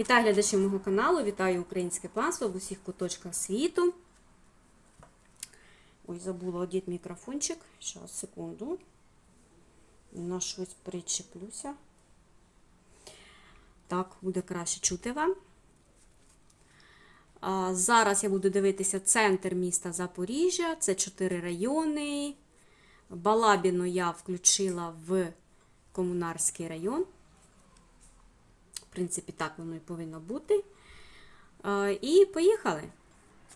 Вітаю глядачів мого каналу, вітаю українське панство в усіх куточках світу. Ой, забула одіти мікрофончик. Зараз, секунду. На щось причеплюся. Так, буде краще чути вам. А, Зараз я буду дивитися центр міста Запоріжжя. Це чотири райони. Балабіну я включила в комунарський район. В принципі, так воно і повинно бути. Е, І поїхали.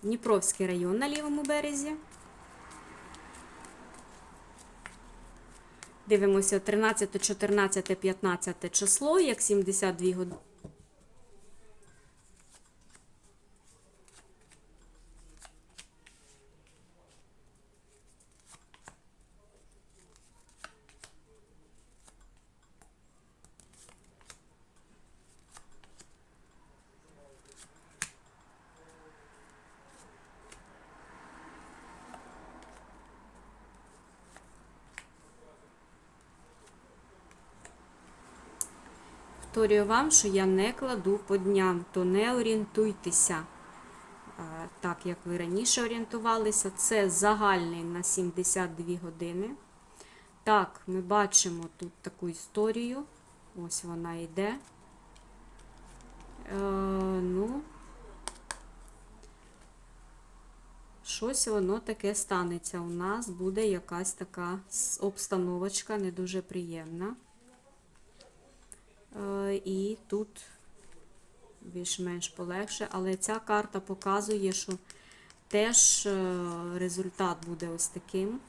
Дніпровський район на лівому березі. Дивимося 13, 14, 15 число, як 72 години. Повторюю вам, що я не кладу по дням, то не орієнтуйтеся так, як ви раніше орієнтувалися. Це загальний на 72 години. Так, ми бачимо тут таку історію. Ось вона йде. Е, ну, щось воно таке станеться. У нас буде якась така обстановочка не дуже приємна. Е, І тут більш-менш полегше, але ця карта показує, що теж е, результат буде ось таким.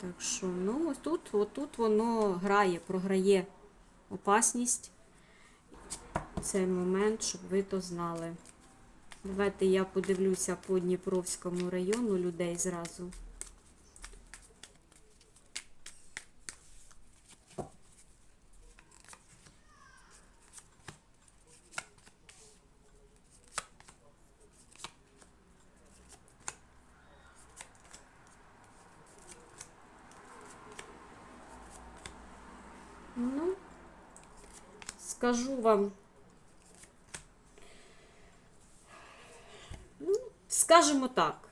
Так що, ну, ось тут, отут воно грає, програє опасність. Цей момент, щоб ви то знали. Давайте я подивлюся по Дніпровському району людей зразу. Ну, скажу вам. Ну, скажімо так.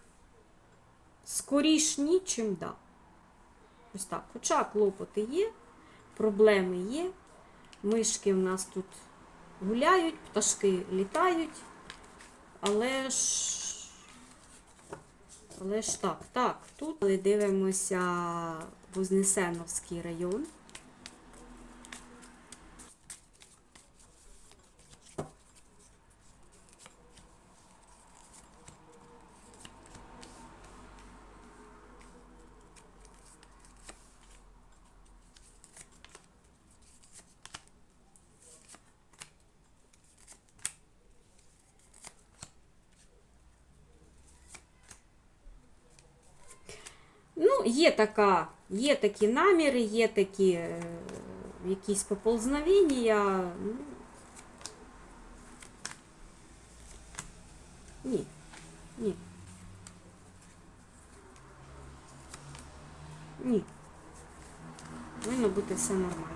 Скоріш ні, чим да. Ось так. Хоча клопоти є, проблеми є. Мишки в нас тут гуляють, пташки літають. Але ж. Але ж так, так, тут ми дивимося Вознесеновський район. Ну, є така, є такі наміри, є такі е, якісь поползновення. Ну, ні, ні. Ні. Повинно бути все нормально.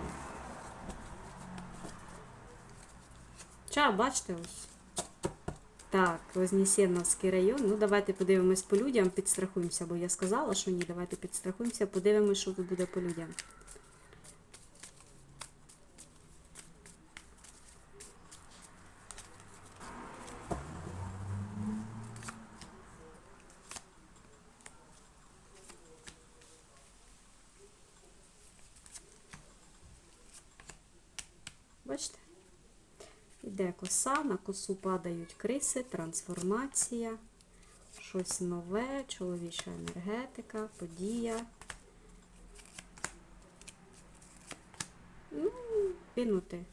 Ча, бачите ось. Так, Вознесеновський район. Ну, давайте подивимось по людям, підстрахуємося, бо я сказала, що ні, давайте підстрахуємося, подивимось, що тут буде по людям. Бачите? Іде коса, на косу падають криси, трансформація, щось нове, чоловіча енергетика, подія. Ну, кинути.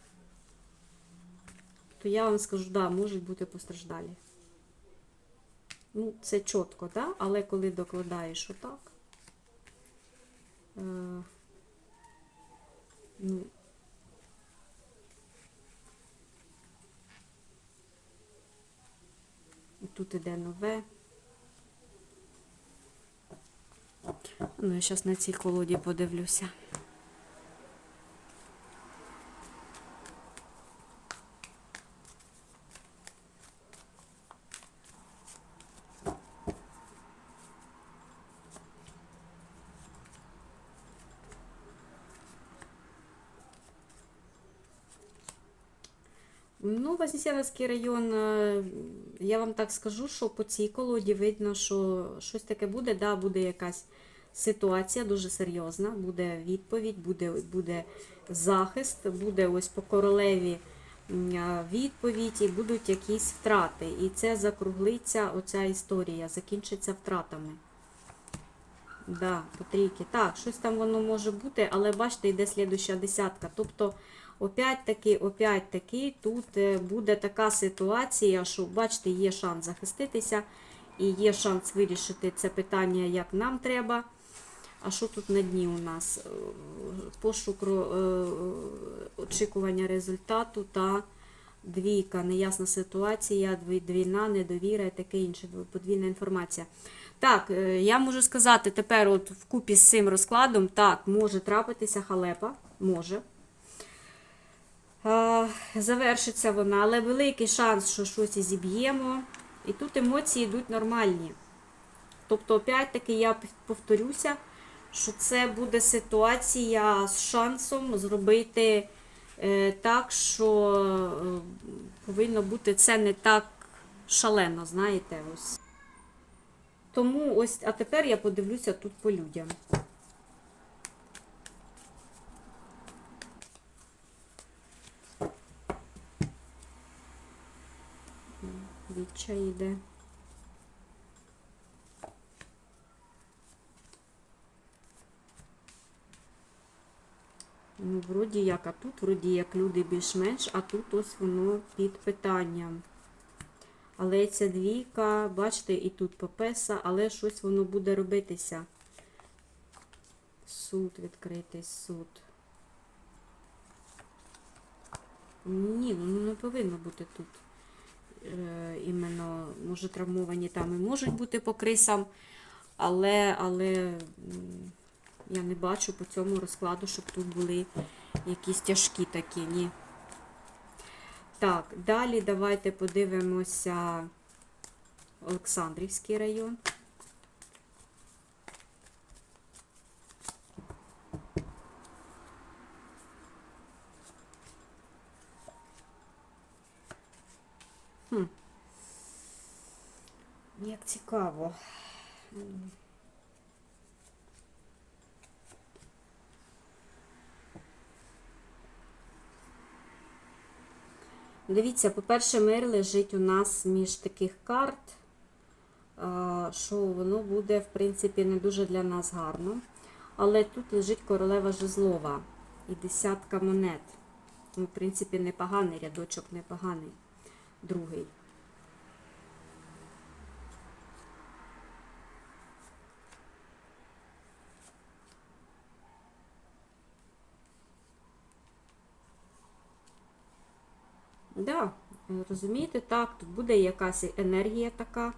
То я вам скажу, да, можуть бути постраждалі. Ну, це чітко, да? але коли докладаєш отак, е, ну, Тут іде нове. Ну, я зараз на цій колоді подивлюся. Ну, Вознесеновський район, е, я вам так скажу, що по цій колоді видно, що щось таке буде, да, буде якась ситуація дуже серйозна, буде відповідь, буде, буде захист, буде ось по королеві відповідь і будуть якісь втрати. І це закруглиться, оця історія, закінчиться втратами. Да, по трійки. Так, щось там воно може бути, але бачите, йде слідуща десятка. Тобто, опять-таки, опять-таки, тут е, буде така ситуація, що, бачите, є шанс захиститися і є шанс вирішити це питання, як нам треба. А що тут на дні у нас? Е, Пошук е, очікування результату та двійка, неясна ситуація, дві- двійна, недовіра і таке інше, подвійна інформація. Так, я можу сказати тепер, от вкупі з цим розкладом, так, може трапитися халепа, може. Завершиться вона, але великий шанс, що щось зіб'ємо. І тут емоції йдуть нормальні. Тобто, опять-таки, я повторюся, що це буде ситуація з шансом зробити е, так, що е, повинно бути це не так шалено, знаєте, ось. Тому ось, а тепер я подивлюся тут по людям. Відчай йде. Ну, вроді як, а тут вроді як люди більш-менш, а тут ось воно під питанням. Але ця двійка, бачите, і тут попеса, але щось воно буде робитися. Суд відкритий, суд. Ні, ну не повинно бути тут. Е, іменно, може, травмовані там і можуть бути по крисам, але, але я не бачу по цьому розкладу, щоб тут були якісь тяжкі такі, ні. Так, далі давайте подивимося Олександрівський район. Як цікаво. Дивіться, по-перше, мир лежить у нас між таких карт, що воно буде, в принципі, не дуже для нас гарно. Але тут лежить королева жезлова і десятка монет. Ну, в принципі, непоганий рядочок, непоганий. Другий. Да, розумієте, так, тут буде якась енергія така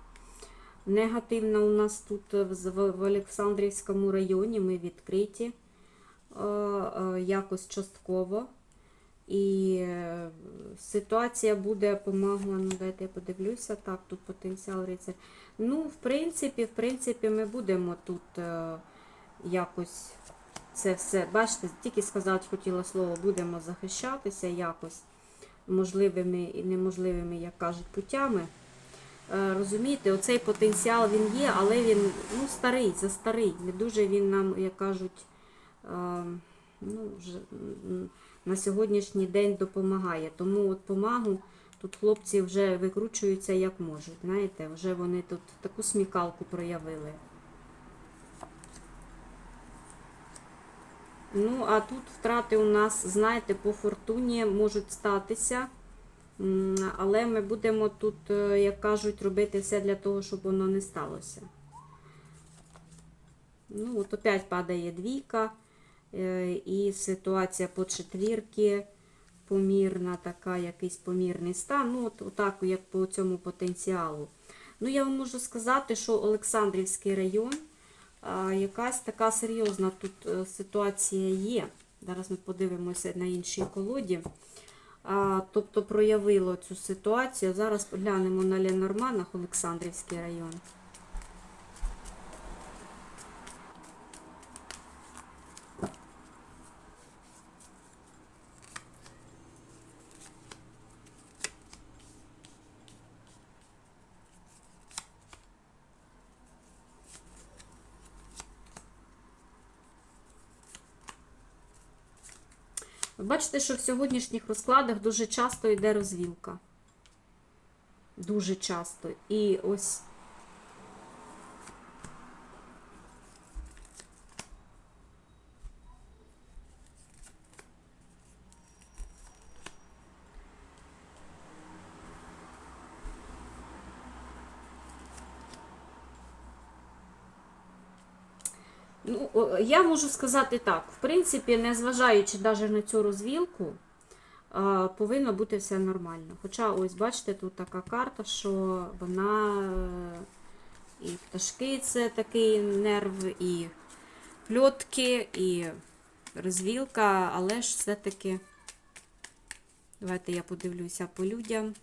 негативна у нас тут в, Олександрівському районі. Ми відкриті е, е, якось частково. І е, ситуація буде помогла. Ну, дайте я подивлюся. Так, тут потенціал рицар. Ну, в принципі, в принципі, ми будемо тут е, якось це все. Бачите, тільки сказати хотіла слово, будемо захищатися якось можливими і неможливими, як кажуть, путями. Е, Розумієте, оцей потенціал він є, але він ну, старий, застарий. Не дуже він нам, як кажуть, е, ну, вже, на сьогоднішній день допомагає. Тому от помагу тут хлопці вже викручуються як можуть. Знаєте, вже вони тут таку смікалку проявили. Ну, а тут втрати у нас, знаєте, по фортуні можуть статися. Але ми будемо тут, е, як кажуть, робити все для того, щоб воно не сталося. Ну, от опять падає двійка. е, І ситуація по четвірки помірна, така, якийсь помірний стан. Ну, от отак, як по цьому потенціалу. Ну, я вам можу сказати, що Олександрівський район якась така серйозна тут е, ситуація є. Зараз ми подивимося на іншій колоді. А, тобто проявило цю ситуацію. Зараз поглянемо на Ленорманах, Олександрівський район. Бачите, що в сьогоднішніх розкладах дуже часто йде розвілка. Дуже часто. І ось. Ну, я можу сказати так. В принципі, незважаючи навіть на цю розвілку, повинно бути все нормально. Хоча, ось, бачите, тут така карта, що вона і пташки це такий нерв, і пльотки, і розвілка, але ж все-таки, давайте я подивлюся по людям.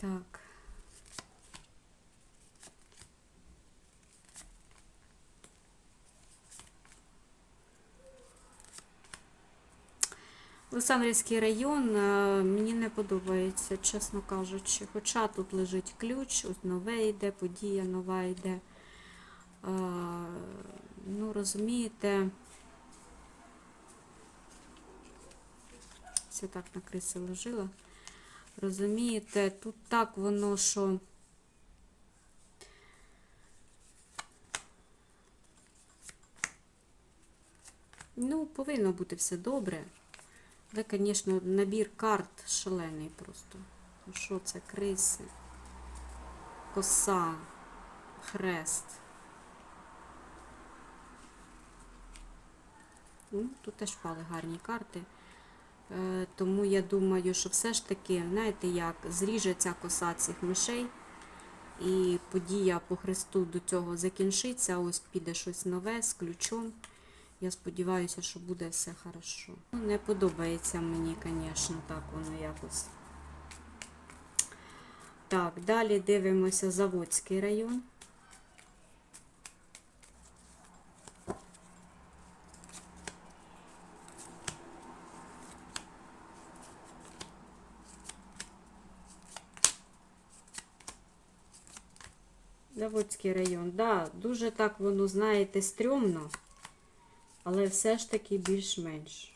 Так. Олександрівський район е, мені не подобається, чесно кажучи. Хоча тут лежить ключ, ось нове йде, подія нова йде. Е, Ну, розумієте, все так на криси ложила. Розумієте, тут так воно, що. Ну, повинно бути все добре. Але, звісно, набір карт шалений просто. Ну, Що це? Криси, коса, хрест. Ну, тут теж впали гарні карти. Е, Тому я думаю, що все ж таки, знаєте, як зріже ця коса цих мишей, і подія по Христу до цього закінчиться, ось піде щось нове з ключом. Я сподіваюся, що буде все хорошо. Ну, Не подобається мені, звісно, так воно якось. Так, далі дивимося Заводський район. Заводський район, да, дуже так воно, знаєте, стрьомно, але все ж таки більш-менш.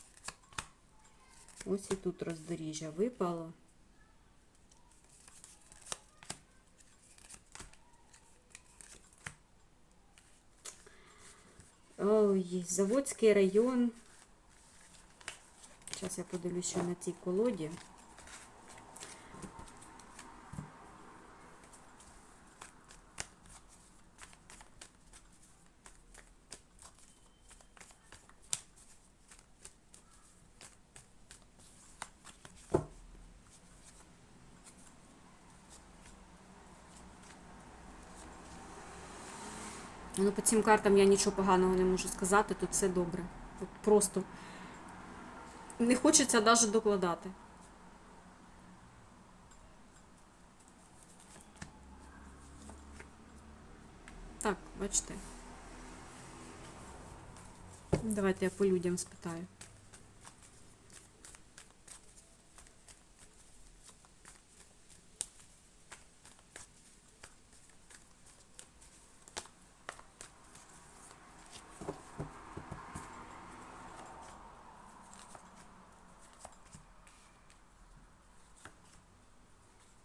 Ось і тут роздоріжжя випало. Ой, Заводський район. Зараз я подивлюсь, що на цій колоді. Ну, по цим картам я нічого поганого не можу сказати, тут все добре. От просто не хочеться навіть докладати. Так, бачите. Давайте я по людям спитаю.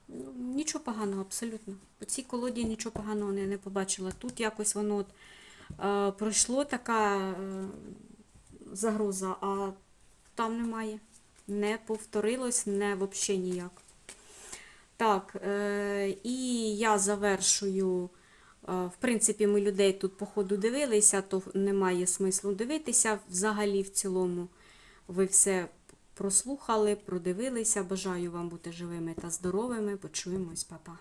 Ну, Нічого поганого, абсолютно. По цій колоді нічого поганого не, не побачила. Тут якось воно от, е, пройшло така е, загроза, а там немає. Не повторилось, не взагалі ніяк. Так, е, і я завершую. е, В принципі, ми людей тут, по ходу, дивилися, то немає смислу дивитися. Взагалі, в цілому, ви все прослухали, продивилися. Бажаю вам бути живими та здоровими. Почуємось, па-па.